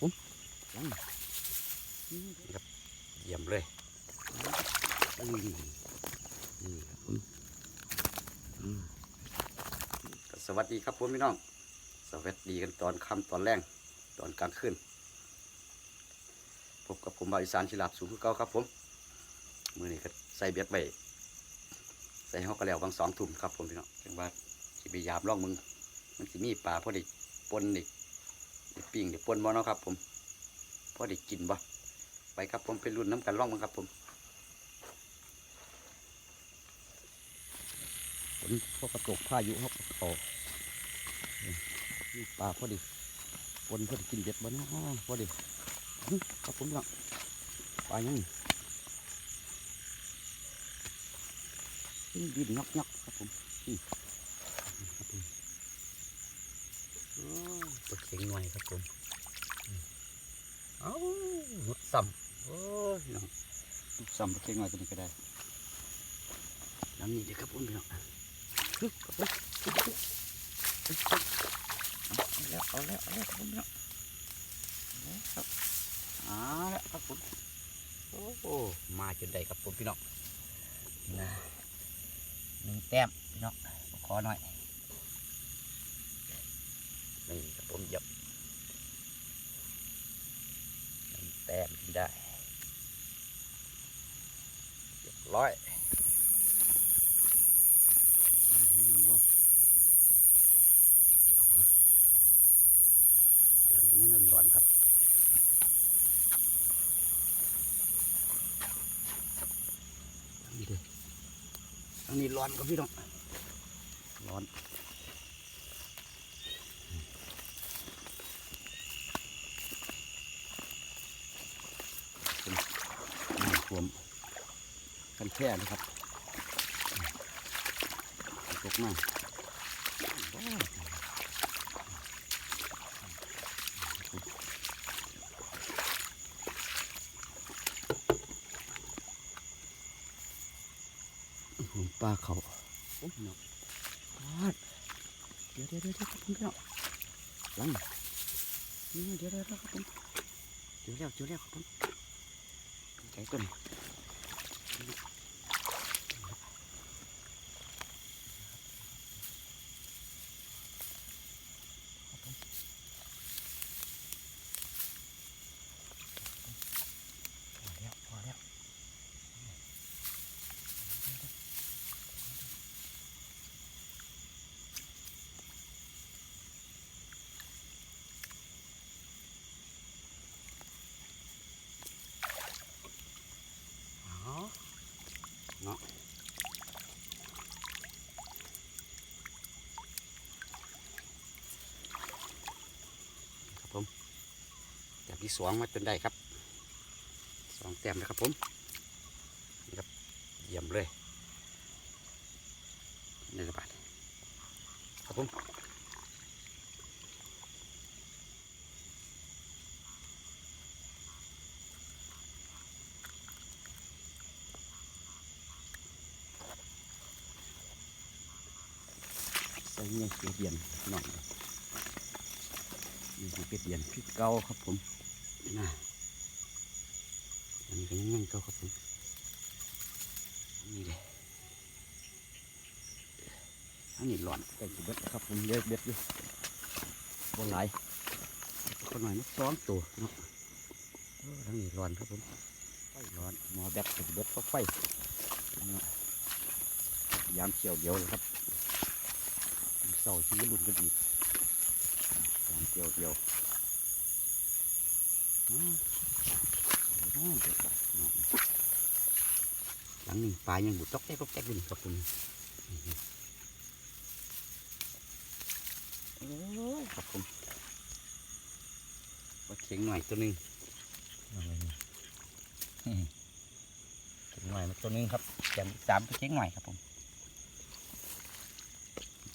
ผมยังนี่ครับเยี่ยมเลยนี่นี่ครับผมอืมก็สวัสดีครับผมพี่น้อง สวัสดีกันตอนค่ำตอนแรงตอนกลางคืนพบกับผมบาวอีสานชิลาบสูงคือเก่าครับผม มือนี้ก็ใส่เบียดใบใส่ห้องกระแล้วบางสองทุ่มครับผมพี่น้องจังว่าสิไปยามล่องมึง มันสิมีปลาพอดีปนนี่ได้ ปิ้งได้ปนบ่เนาะครับ ผมพอได้กินบ่ไปครับผมไปรุ่นน้ำกันล่องมั้งครับผมฝนพวกกระตกพายุเขาเขามีปลาพอดีปนพอดีกินเบ็ดบ่เนาะพอดีครับผมละปลายังดินงอกๆครับผมนี่ครับผม โอ้ ตัวเข็งหน่อยครับผมเอ้าหลุดซ้ำโอ้ยน้องหลุดซ้ำตัวเข็งหน่อยตัวนี้ก็ได้น้ำนี่เดี๋ยวครับผมพี่น้องฮึบครับฮึบฮึบฮึบฮึบเอาแล้วเอาแล้วเอาแล้วครับผมพี่น้องเอาครับเอาแล้วครับผมโอ้โหมาจนได้ครับผมพี่น้องนะหนึ่งแต้มพี่น้องขอหน่อยนี่ ผมหยับแต้มได้เรียบร้อยอืมว่าครับผมแล้วนี่เงินหลอนครับนี่เด้อันนี้ร้อนครับพี่น้องร้อนำท่วมกัน แค่นะครับตกมาโอ้ยผมปลาเขาโอ้ยเนาะพลาดเดี๋ยวเดี๋ยวเดี๋ยวเดี๋ยวครับผมเดี๋ยวหลังนี่เดี๋ยวเดี๋ยวเดี๋ยวครับผมเดี๋ยวแล้วเดี๋ยวแล้วครับผมใจตัวนี้พอแล้วพอแล้วอ๋อเนาะครับผมแต้ม ที่สองมาจนได้ครับสองแต้มนะครับผมนี่ครับเยี่ยมเลยนี่ละบาทครับผมใส่เงี้ยเป็ดเดียนหน่อยนี่คือเป็ดเดียนพี่เก่าครับผม นะอันนี้ก็ยังยังเก่าครับผมนี่เลยอันนี้หลอนแต่งสิเบ็ดครับผมเลือกเบ็ดอยู่บนหลายคนหน่อยนะสองตัวเนาะเออทั้งนี้ร้อนครับผมไฟร้อนหมอแบตกับเบ็ดเพราะไฟเนาะยามเขียวเดียวเลยครับเสาชีรุ่นกันอีกสามเดียวเดียว หลังหนึ่งปลายังบุดตอกแจ๊กตอกแจ๊กอยู่นี่ครับคุณโอ้ยครับผมว่าเข็งหน่อยตัวหนึ่งเข็งหน่อยมาตัวหนึงครับอย่างสามตัวเข็งหน่อยครับผม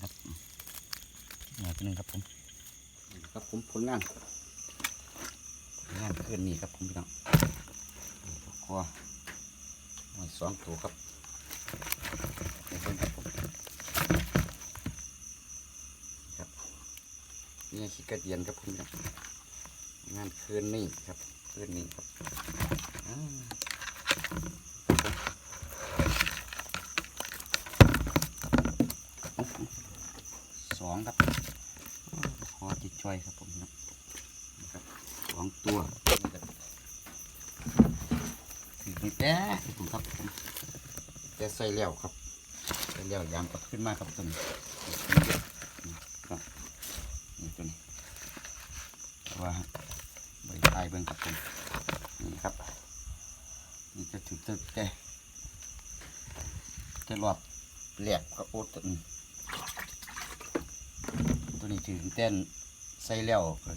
ครับหน่อยตัวหนึงครับผมนี่ครับผมผลงานผล งานคืนนี้ครับผมพี่น้องนี่ตัวครัวหอยสองตัวครับนี่เพิ่นครับผมครับนี่ขี้กระเดียนครับผมพี่น้องงานคืนนี้ครับคืนนี้ครับสองครับพอจิตช่วยครับผมครับนะ องตัวถือไม่แต้ผมครับผมแต่ใส่แล้วครับใส่แล้วยามกลับขึ้นมาครับตัวนี้นี่ตัวนี้ว่าบริไทยเบิ่งครับผมนี่ครับนี่จะถือตึกแต่แต่รอบแหลกกับโอ๊ตตัวนี้ตัวนี้ถือเต้นใส่แล้วก็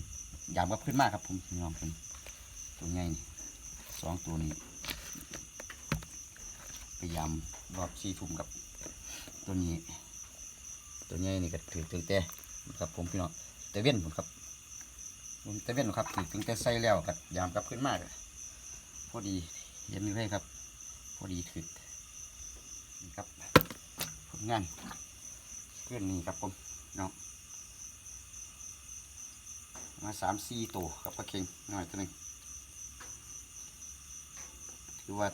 ยามกับขึ้นมากครับผมพี่น้องคนตัวใหญ่นี่สองตัวนี้พยายามรอบสี่ทุ่มครับ ตัวนี้ ตัวใหญ่นี่ก็ถือตึงแต่ครับผมพี่น้องแต่เว้นผมครับผมแต่เว้นครับถือตั้งแต่ใส่แล้วกับยามกับขึ้นมากพอดีเย็นนี่เลยครับ พอดีถือนี่ครับผลงานเพื่อนนี่ครับผมเนาะ มาสามสี่ตัวครับปลาเค็งหน่อยตัวหนึ่งถือว่า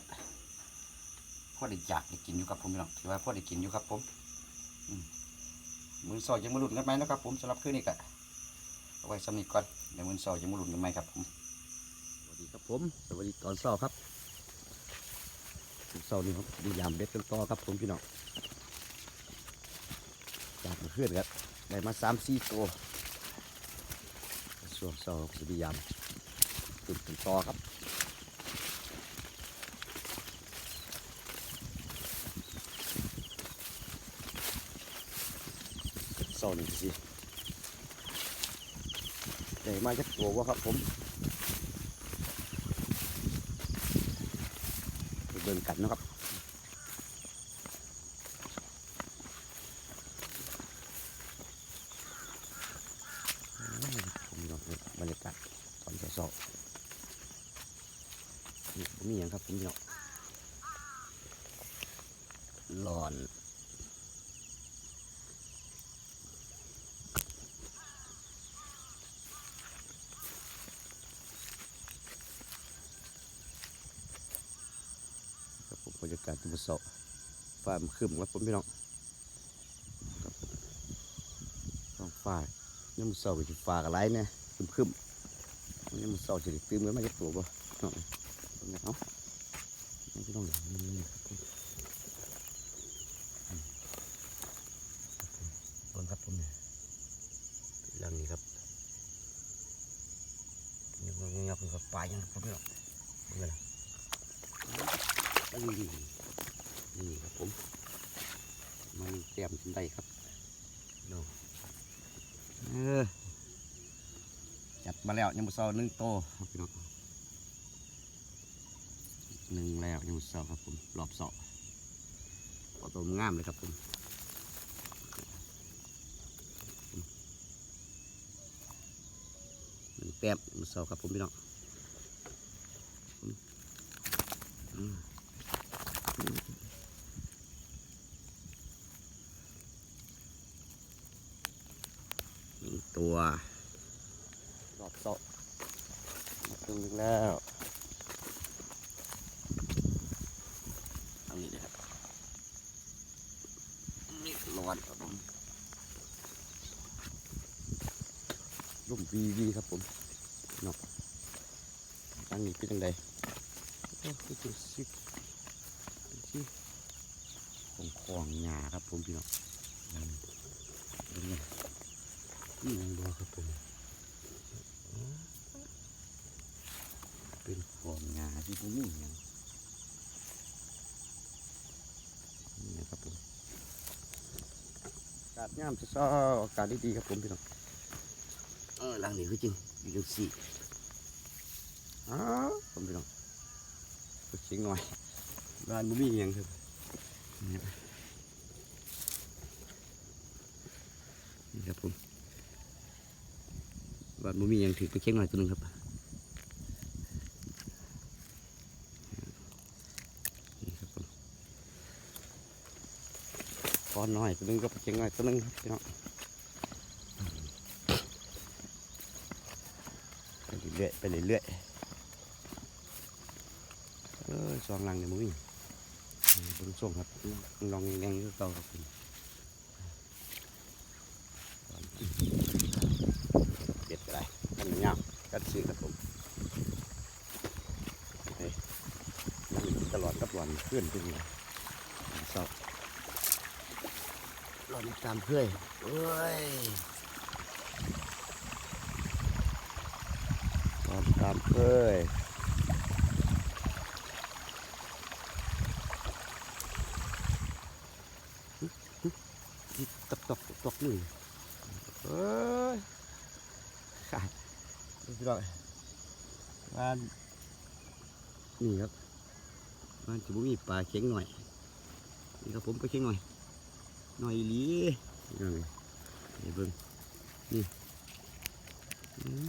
พ่อได้อยากได้กินอยู่ครับผมพี่น้องถือว่าพ่อได้กินอยู่ครับผมมือซอยยังมาหลุดกันไหมนะครับผมสำหรับคืนนี้ก็เอาไว้สำนีก่อนเดี๋ยววันเสาร์จะมาหลุ้นกันไหมครับผมสวัสดีครับผมสวัสดีตอนเสาครับเสานี้ครับดูยามเบ็ดกันต่อครับผมพี่น้องจากมาขึ้นครับได้มาสามสี่ตัว ส่วนเสาร์จะดูยามตื่นกันต่อครับเสาร์นี้สิใหญ่มากจากตัววะครับผมเบิ่งกันนะครับอืมผมลองดูบรรยากาศตอนเช้าๆนี่ ผมมีอย่างครับผมเนาะหลอนครับผมบรรยากาศตุบเสาฟ้ามันครึ้มครับผมพี่น้องครับผมท้องฟ้าเนี่ยมันเสาจะฟ้าอะไรเนี่ยครึ้มครึ้มๆเนี่ยมันเสาจะได้ตื่นไมาจากตัวบ่เนาะเอาเอา พี่น้องนี่นี่ครับผมอืมเบิ่งครับผมเนี่ยหลังนี้ครับเงียบเงียบๆครับปลายังครับผมพี่น้องเบิ่งกันนะนี่นี่ครับผมมันเตรียมทันใดครับดูเออจัดมาแล้วยังมุษเซาหนึ่งโตครับพี่น้องหนึ่ง แล้วยังเซาครับผมรอบเสองเอาตัวงามเลยครับผมหนึ่งแต้มยังเซาครับผมพี่น้องตัวรอบโต๊ะมาตึงแล้วเอานี่เลยครับ นี่ร้อนครับผมร่มวีวีครับผมเนาะตั้งนี้เป็นยังไงโอ้ยตัวซิกเป็นที่ของของหญ้าครับผมพี่น้องนั่นเป็นไงนี่ยังดูครับผมเป็นฟองงาที่ผมมีอย่างนี่นะครับผมอากาศ งามจะซ้ออากาศดีๆครับผมพี่น้องเออหลังนี้คือจริงอยู่จังสี่อ้าวผมพี่น้องไปเชียงหน่อยบ้านบ่มีอหย่างครับนี่ครับผมบ้านบ่มีหยังถือไปเช็คหน่อยตัวหนึงครับนี่ครับผมก้ อนน้อยตัวนึงก็ไปเช็คหน่อยตัวนึงครับพี่น้องไปเรื่อยๆไปเรื่อยๆเออสองลังเนี่ยมึงวิ่งเบิ่งส่งครับลองยังๆก็เก่าครับผมเบ็ดก็ได้ทำยากัดซื้อครับผมเฮ้ยตลอดกับวันเพื่อนเป็นไงเศร้า หลอนตามเพื่อนเอ้ยตามตามเอ้ยตกตกตกนี่เอ้ยขาดพี่น้องบ้านนี่ครับบ้านจะบุมีปลาเข็งหน่อยนี่ครับผมไปลาเข็งหน่อย หน่อยอีหลีนี่ไงนี่เบิ่งนี่อืม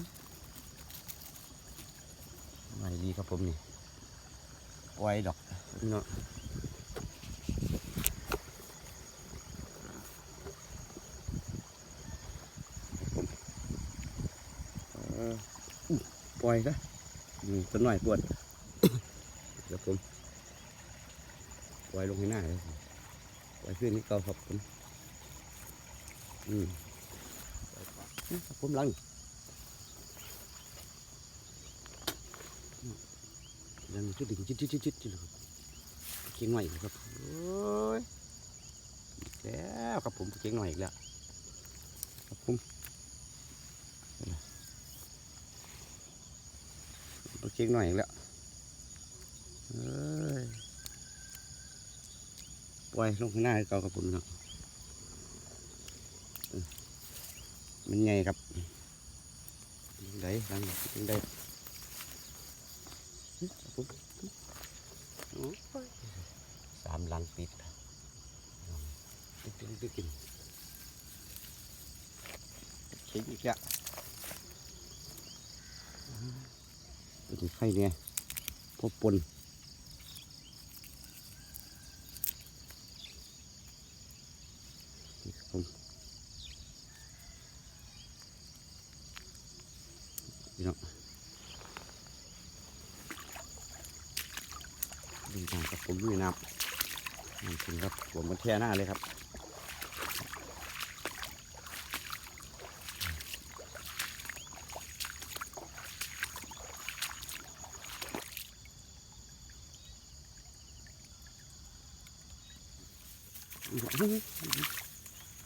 ไม่ดีครับผมนี่ไว้ดอกเนาะปล่อยซะนี่ตัวหน่อยปวดเดี๋ยวผมปล่อยลงให้หน้าเลย ขึ้นนี่ก่าครับผมอืมผมลังยังจุดดิ่งจิดจิดจิดจิดครับเก่งหน่อยครับโอ้ยแล้วครับผมเก่งหน่อยอีกแล้วครับผมเก่งหน่อยอีกแล้วเอ้ย ปล่อยลงข้างหน้าเก่าครับผมเนาะมันไงครับยังไงหลังยังไงสามลังติดติดติดติดกินเข็งอีกแล้วเป็นไข่เนี่ยพบปนนี่ครับผม พี่น้องดีจังครับผมลุยน้ำน้ำถึงครับผมมาแท่หน้าเลยครับ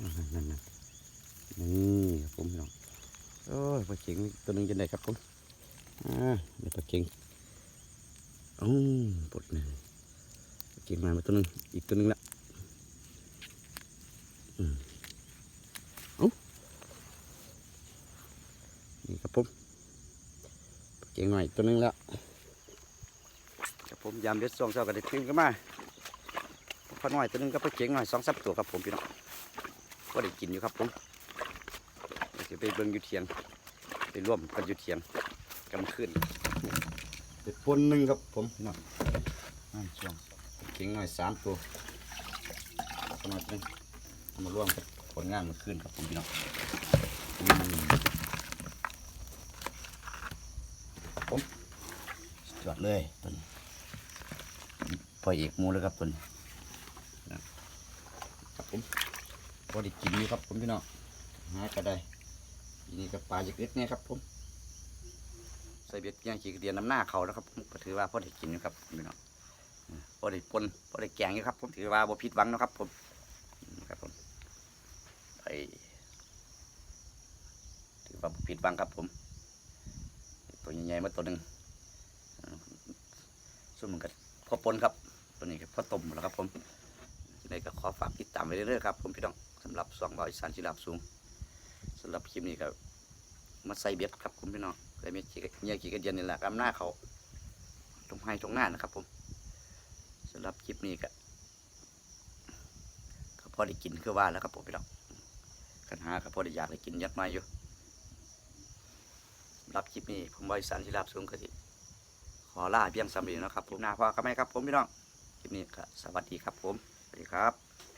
นั่นนั่นนี่ครับผมพี่น้องโอ้ยปลาเข็ง ตัวหนึงจะได้ครับผมอ่าเดี๋ยวปลาเข็งอืมปลดหนึ่งเก็บมามาตัวหนึงอีกตัวหนึงละอืมเอ้นี่ครับผมเก่งหน่อยตัวหนึงแล้วครับผมยามเด็ดสองเช้าก็ได้ขึ้นก็มาพอหน่อยตัวหนึงก็ไปเก่งหน่อยสองสับตัวครับผมพี่น้องก็ได้กินอยู่ครับผมเดี๋ยวจะไปเบิ่งอยู่เทียง ไปร่วมกันอยู่เทียงกำขึ้นเป็นปนหนึ่งครับผมพี่น้องนั่นช่วงเก่งหน่อยสามตัวขนาดนึงเอามาร่วมกับผลงานเมื่อคืนครับผมพี่น้องอืมผมสุดยอดเลยตัวนี้ปล่อยเอกหมูเลยครับตัวนี้นะครับผมพอได้กินอยู่ครับผมพี่น้องหาก็ได้ที นี้ก็ปลาจากเล็ดเนี่ยครับผมใส่เบ็ดย่างขี้กเดียนน้ำหน้าเขาแล้วครับผมก็ถือว่าพอได้กินอยู่ครับพี่น้องอืมพอได้ปนพอได้แกงอยู่ครับ ผมถือว่าบ่ผิดหวังนะครับ ผมครับผมไปถือว่าบ่ผิดหวังครับ ผม ตัวใหญ่ๆมาตัวหนึ่งอืมส่วนมันก็พอปนครับ ตัวนี้ก็พอต้มแล้วครับ ผมยังไงก็ขอฝากติดตามไว้เรื่อยๆครับ ผมพี่น้องสำหรับสองร้อยสามสิบลาบสูงำหรับคลิปนี้ก็มาใส่เบ็ดครับผมพี่น้องเลยมีขี้เงียขี้กระเดียนนี่แหละกำหน้าเขาตรงให้ตรงหน้านะครับ ผมสำหรับคลิปนี้ก็ก็พอได้กินคือว่าแล้วครับผมพี่น้องกันหาก็พอได้อยากได้กินยัดมาอยู่รับคลิปนี้ผมบริษัทที่รับสูงก็สิขอลาเพียงสำเร็จนะครับผมหน้าพ่อก็ไม่ครับผมพี่น้องคลิปนี้ก็สวัสดีครับผมสวัสดีครับ